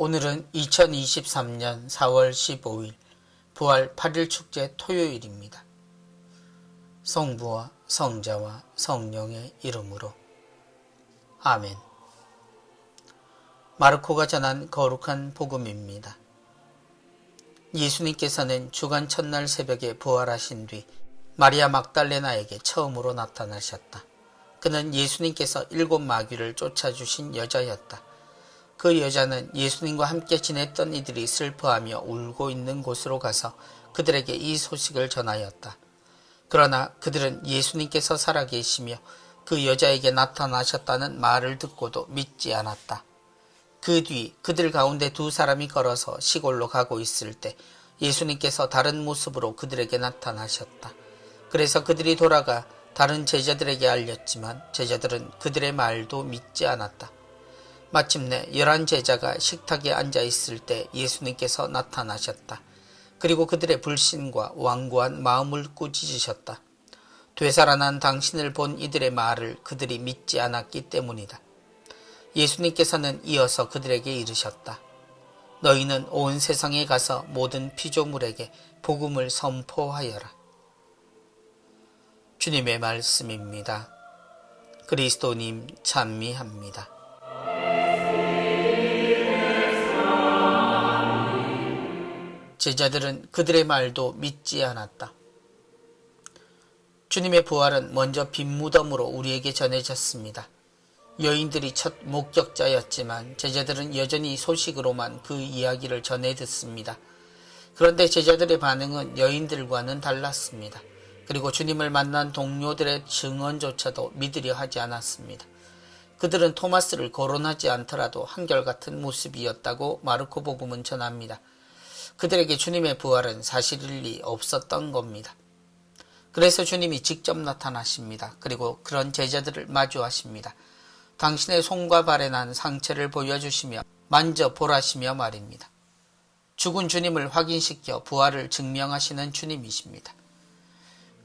오늘은 2023년 4월 15일 부활 8일 축제 토요일입니다. 성부와 성자와 성령의 이름으로 아멘. 마르코가 전한 거룩한 복음입니다. 예수님께서는 주간 첫날 새벽에 부활하신 뒤 마리아 막달레나에게 처음으로 나타나셨다. 그는 예수님께서 일곱 마귀를 쫓아주신 여자였다. 그 여자는 예수님과 함께 지냈던 이들이 슬퍼하며 울고 있는 곳으로 가서 그들에게 이 소식을 전하였다. 그러나 그들은 예수님께서 살아계시며 그 여자에게 나타나셨다는 말을 듣고도 믿지 않았다. 그 뒤 그들 가운데 두 사람이 걸어서 시골로 가고 있을 때 예수님께서 다른 모습으로 그들에게 나타나셨다. 그래서 그들이 돌아가 다른 제자들에게 알렸지만 제자들은 그들의 말도 믿지 않았다. 마침내 열한 제자가 식탁에 앉아 있을 때 예수님께서 나타나셨다. 그리고 그들의 불신과 완고한 마음을 꾸짖으셨다. 되살아난 당신을 본 이들의 말을 그들이 믿지 않았기 때문이다. 예수님께서는 이어서 그들에게 이르셨다. 너희는 온 세상에 가서 모든 피조물에게 복음을 선포하여라. 주님의 말씀입니다. 그리스도님 찬미합니다. 제자들은 그들의 말도 믿지 않았다. 주님의 부활은 먼저 빈 무덤으로 우리에게 전해졌습니다. 여인들이 첫 목격자였지만 제자들은 여전히 소식으로만 그 이야기를 전해 듣습니다. 그런데 제자들의 반응은 여인들과는 달랐습니다. 그리고 주님을 만난 동료들의 증언조차도 믿으려 하지 않았습니다. 그들은 토마스를 거론하지 않더라도 한결같은 모습이었다고 마르코 복음은 전합니다. 그들에게 주님의 부활은 사실일 리 없었던 겁니다. 그래서 주님이 직접 나타나십니다. 그리고 그런 제자들을 마주하십니다. 당신의 손과 발에 난 상처를 보여주시며 만져 보라시며 말입니다. 죽은 주님을 확인시켜 부활을 증명하시는 주님이십니다.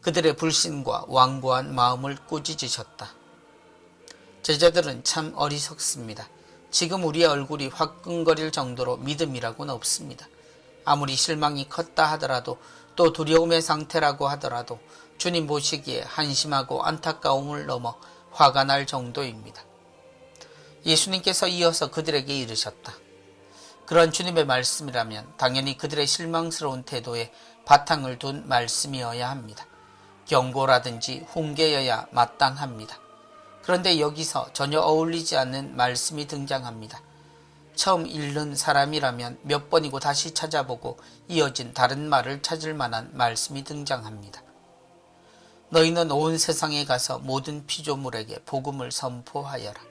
그들의 불신과 완고한 마음을 꾸짖으셨다. 제자들은 참 어리석습니다. 지금 우리의 얼굴이 화끈거릴 정도로 믿음이라고는 없습니다. 아무리 실망이 컸다 하더라도 또 두려움의 상태라고 하더라도 주님 보시기에 한심하고 안타까움을 넘어 화가 날 정도입니다. 예수님께서 이어서 그들에게 이르셨다. 그런 주님의 말씀이라면 당연히 그들의 실망스러운 태도에 바탕을 둔 말씀이어야 합니다. 경고라든지 훈계여야 마땅합니다. 그런데 여기서 전혀 어울리지 않는 말씀이 등장합니다. 처음 읽는 사람이라면 몇 번이고 다시 찾아보고 이어진 다른 말을 찾을 만한 말씀이 등장합니다. 너희는 온 세상에 가서 모든 피조물에게 복음을 선포하여라.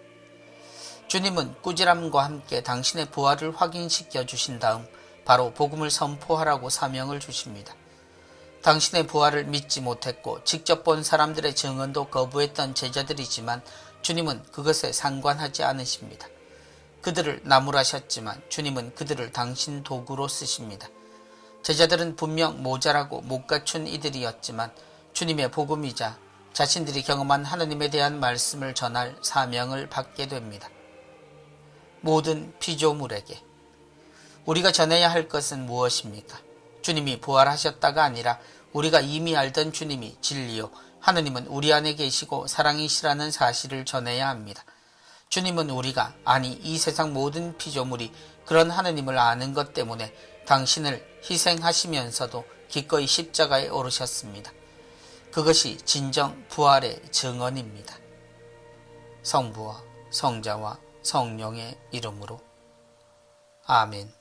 주님은 꾸지람과 함께 당신의 부활을 확인시켜 주신 다음 바로 복음을 선포하라고 사명을 주십니다. 당신의 부활을 믿지 못했고 직접 본 사람들의 증언도 거부했던 제자들이지만 주님은 그것에 상관하지 않으십니다. 그들을 나무라셨지만 주님은 그들을 당신 도구로 쓰십니다. 제자들은 분명 모자라고 못 갖춘 이들이었지만 주님의 복음이자 자신들이 경험한 하나님에 대한 말씀을 전할 사명을 받게 됩니다. 모든 피조물에게 우리가 전해야 할 것은 무엇입니까? 주님이 부활하셨다가 아니라 우리가 이미 알던 주님이 진리요 하느님은 우리 안에 계시고 사랑이시라는 사실을 전해야 합니다. 주님은 우리가 아니 이 세상 모든 피조물이 그런 하느님을 아는 것 때문에 당신을 희생하시면서도 기꺼이 십자가에 오르셨습니다. 그것이 진정 부활의 증언입니다. 성부와 성자와 성령의 이름으로 아멘.